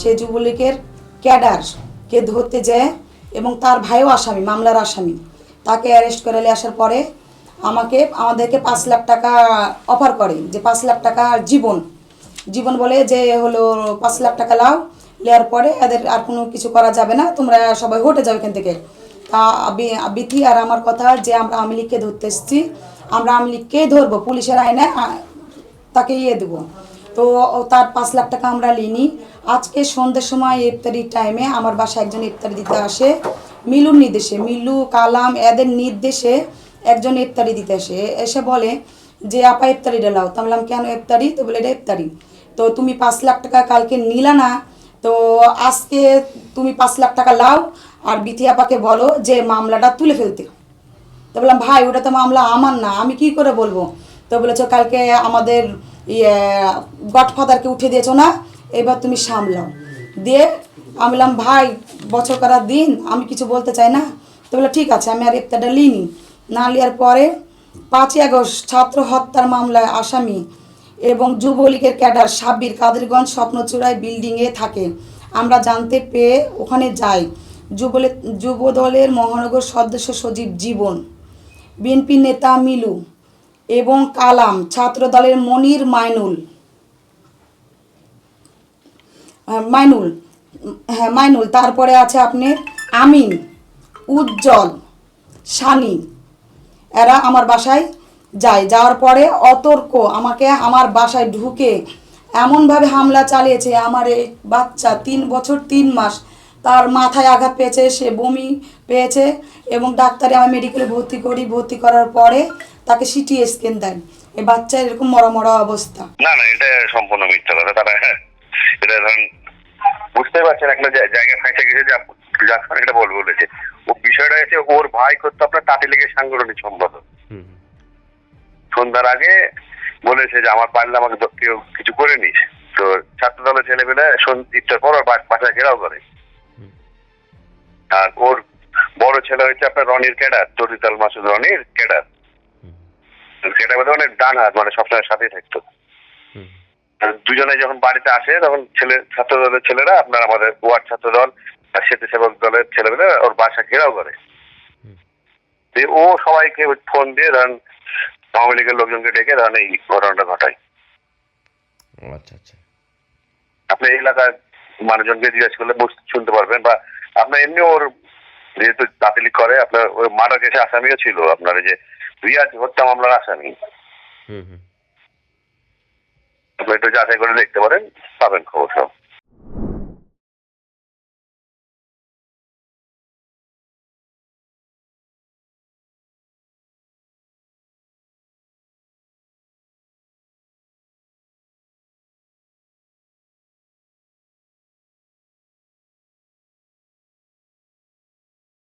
সেই যুবলীগের ক্যাডারকে ধরতে যায় এবং তার ভাইও আসামি, মামলার আসামি। তাকে অ্যারেস্ট করে নিয়ে আসার পরে আমাকে, আমাদেরকে পাঁচ লাখ টাকা অফার করে যে পাঁচ লাখ টাকা জীবন। জীবন বলে যে হলো, পাঁচ লাখ টাকা লাও নেওয়ার পরে এদের আর কোনো কিছু করা যাবে না, তোমরা সবাই হটে যাও এখান থেকে। তা বিথি আর আমার কথা যে আমরা আওয়ামী লীগকে ধরতে এসেছি, আমরা আওয়ামী লীগকেই ধরবো, পুলিশের আইনে তাকে ইয়ে দেবো। তো তার পাঁচ লাখ টাকা আমরা নিইনি আজকে সন্ধ্যের সময় ইফতারির টাইমে আমার বাসায় একজন ইফতারি দিতে আসে। মিলুর নির্দেশে, মিলু, কালাম এদের নির্দেশে একজন ইফতারি দিতে আসে। এসে বলে যে, আপা, ইফতারিটা লাও তো বললাম, কেন ইফতারি? তো বলে, এটা ইফতারি। তো তুমি পাঁচ লাখ টাকা কালকে নিলা না, তো আজকে তুমি পাঁচ লাখ টাকা লাও আর বিথি আপাকে বলো যে, মামলাটা তুলে ফেলতে। তো বললাম, ভাই, ওটা তো মামলা আমার না, আমি কি করে বলব? তো বলেছ, কালকে আমাদের ইয়ে গডফাদারকে উঠে দিয়েছ না? এবার তুমি সামলাও। দিয়ে আমি বললাম, ভাই, বছর করার দিন? আমি কিছু বলতে চাই না। তো বলে ঠিক আছে, আমি আর ইফতারটা লিনি না লিয়ার পরে পাঁচই আগস্ট ছাত্র হত্যার মামলায় আসামি এবং যুবলীগের ক্যাডার সাব্বির কাদেরগঞ্জ স্বপ্নচূড়ায় বিল্ডিংয়ে থাকে। আমরা জানতে পেয়ে ওখানে যাই। যুবলে, যুবদলের মহানগর সদস্য সজীব জীবন, বিএনপি নেতা মিলু এবং কালাম ছাত্র দলের মনির মাইনুল। মাইনুল হ্যাঁ মাইনুল, তারপরে আছে আপনার আমিন, উজ্জ্বল সানি এরা আমার বাসায় যায়। যাওয়ার পরে অতর্ক, আমাকে আমার বাসায় ঢুকে এমনভাবে হামলা চালিয়েছে, আমার এই বাচ্চা তিন বছর তিন মাস, তার মাথায় আঘাত পেয়েছে, সে বমি পেয়েছে এবং ডাক্তারে আমি মেডিকেলে ভর্তি করি। ভর্তি করার পরে তাকে সিটি স্ক্যান দেন। এই বাচ্চার এরকম মরা মরা অবস্থা। না না এটা সম্পূর্ণ মিথ্যা কথা। তারা হ্যাঁ, এটা ধরেন বুঝতে পারছেন একটা জায়- জায়গায় ফাঁসে গেছে যে জাফর এটা বল বলেছে। ও বিষয়টা হচ্ছে ওর ভাই করতো আপনার তাঁতি লেগে সাংগঠনিক সম্পাদক হুম। সন্ধ্যার আগে বলেছে যে আমার পারলে আমাকে কেউ কিছু করে নিস। তো ছাত্র দলের ছেলেমেলে ইফতার পর ওর বা- বাসায় ঘেরাও করে। আর ওর বড় ছেলে হয়েছে আপনার রনির ক্যাডার তরিতাল মাসুদ রনির ক্যাডার। ক্যাডার বলতে মানে ডান হাত মানে সবসময় সাথেই থাকতো। দুজনে যখন বাড়িতে আসে তখন ছেলে ছাত্র দলের ছেলেরা আপনার আমাদের ওয়ার্ড ছাত্র দল আর স্বেচ্ছাসেবক দলের ছেলেমেয়েরা ওর বাসা ঘেরাও করে। ও সবাইকে ফোন দিয়ে ধরেন আওয়ামী লীগের লোকজনকে ডেকে ধরেন এই ঘটনাটা ঘটায়। আচ্ছা আচ্ছা। আপনি এই এলাকার মানুষজনকে জিজ্ঞেস করলে শুনতে পারবেন বা আপনার এমনি ওর যেহেতু বাতিল করে আপনার ওই মার্ডার কেসে আসামিও ছিল আপনার এই যে রিয়াজ হত্যা মামলার আসামি। হুম হুম। আপনি একটু যাচাই করে দেখতে পারেন পাবেন খবর সব।